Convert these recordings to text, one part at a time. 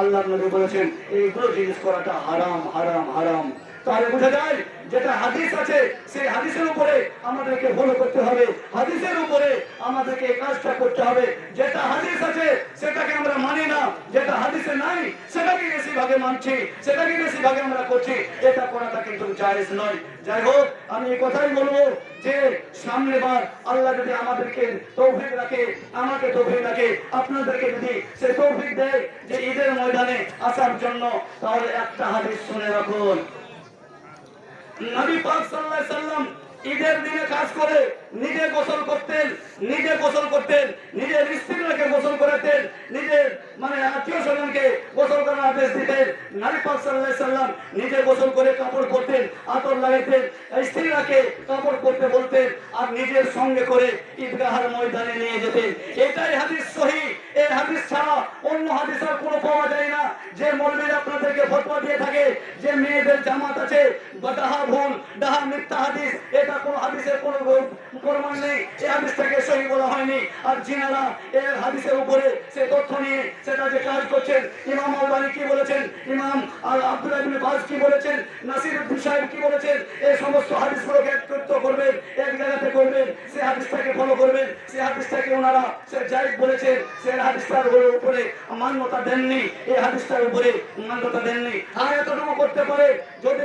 আল্লাহ বলেছেন এইগুলো জিনিস করাটা হারাম হারাম হারাম। তাহলে বোঝা যায়, যেটা হাদিস আছে, সেই হাদিসের উপরে আমাদেরকে ফলো করতে হবে। হাদিসের উপরে আমাদেরকে কাজটা করতে হবে। যেটা হাদিস আছে সেটাকে আমরা মানি না যেটা হাদিসে নাই সেটাকে বেশি ভাগে মানছি সেটাকে বেশি ভাগে আমরা করছি, এটা করাটা কিন্তু জায়েজ নয়। যাই হোক, আমি এই কথাই বলব যে, সামনে বার আল্লাহ যদি আমাদেরকে তৌফিক রাখে, আমাকে তৌফিক রাখে, আপনাদেরকে যদি সে তৌফিক দেয় যে ঈদের ময়দানে আসার জন্য, তাহলে একটা হাদিস শুনে রাখুন। নবী পাক সাল্লাল্লাহু আলাইহি সাল্লাম ঈদের দিনে কাজ করে, নিজে গোসল করতেন, নিজে গোসল করতেন নিজের স্ত্রীকে গোসল করাতেন নিজের মানে আত্মীয় স্বজনকে গোসল করার আদেশ দিতেন নবী পাক নিজে গোসল করে কাপড় পরতেন, আতর লাগাতেন স্ত্রীরাকে কাপড় পরতে বলতেন আর নিজের সঙ্গে করে ঈদগাহের ময়দানে নিয়ে যেতেন। এটাই হাদিস সহি। এই হাদিস ছাড়া অন্য হাদিস আর কোনো পাওয়া যায় না। যে মৌলবীরা আপনাদেরকে ফতোয়া দিয়ে থাকে, যে মেয়েদের জামাত আছে, বা ডাহা ভুল ডাহা মিথ্যা হাদিস, এটা কোনো হাদিসের কোনো প্রমাণ নেই এই হাদিসটাকে সহি বলা হয়নি। আর জিনারা এই হাদিসের উপরে সে তথ্য নিয়ে সেটা যে কাজ করছেন, ইমাম আলবানি কি বলেছেন, ইমাম আল আব্দুল্লাহ ইবনে বাজ কি বলেছেন, নাসির উদ্দিন সাহেব কি বলেছেন এই সমস্ত হাদিসগুলোকে একত্রিত করবেন, এক জায়গাতে করবেন, সে হাদিসটাকে ফলো করবেন, সে হাদিসটাকে ওনারা সে জায়েজ বলেছেন, সে হাদিসটার উপরে মান্যতা দেননি এই হাদিসটার উপরে মান্যতা দেননি। আর এতটুকু করতে পারে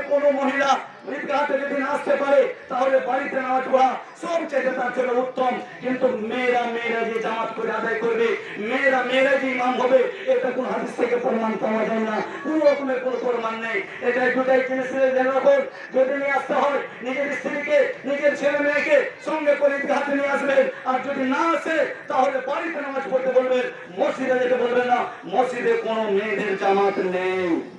কোনো মহিলা ঈদগাহতে যদি আসতে পারে, তাহলে বাড়িতে নামাজ পড়া সব চাইতে তার জন্য উত্তম। কিন্তু মেয়েরা মেয়েরা যে জামাত করে আদায় করবে, মেয়েরা মেয়েরা যে ইমাম হবে, এটা কোন হাদিস থেকে প্রমাণ পাওয়া যায় না। কোন রকমের কোনো প্রমাণ নেই। এটা দুটাই জিনিসের জেনে রাখুন। যদি নিয়ে আসতে হয়, নিজের স্ত্রীকে, নিজের ছেলে মেয়েকে সঙ্গে করে ঈদগাহতে নিয়ে আসবেন। আর যদি না আসে, তাহলে বাড়িতে নামাজ পড়তে বলবেন, মসজিদে যেতে বলবেন না। মসজিদে কোনো মেয়েদের জামাত নেই।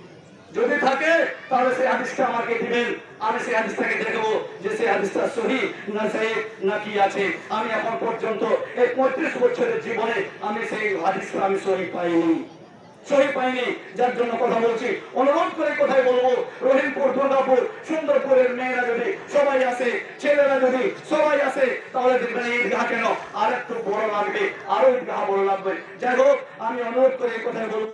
যদি থাকে, তাহলে সেই হাদিসটা আমাকে দিবেন। আমি সেই হাদিসটাকে দেখব যে সেই হাদিসটা সহি না সেই না কি আছে। আমি এখন পর্যন্ত এই পঁয়ত্রিশ বছরের জীবনে আমি সেই হাদিসটা আমি সহি পাইনি। সহি পাইনি, যার জন্য কথা বলছি। অনুরোধ করে কোথায় বলব, রহিমপুর, দুর্গাপুর, সুন্দরপুরের মেয়েরা যদি সবাই আসে, ছেলেরা যদি সবাই আসে, তাহলে দেখবেন ঈদগাহ কেন? আর একটু বড় লাগবে, আরও ঈদগাহ বড় লাগবে। যাই হোক, আমি অনুরোধ করে কথাই বলব।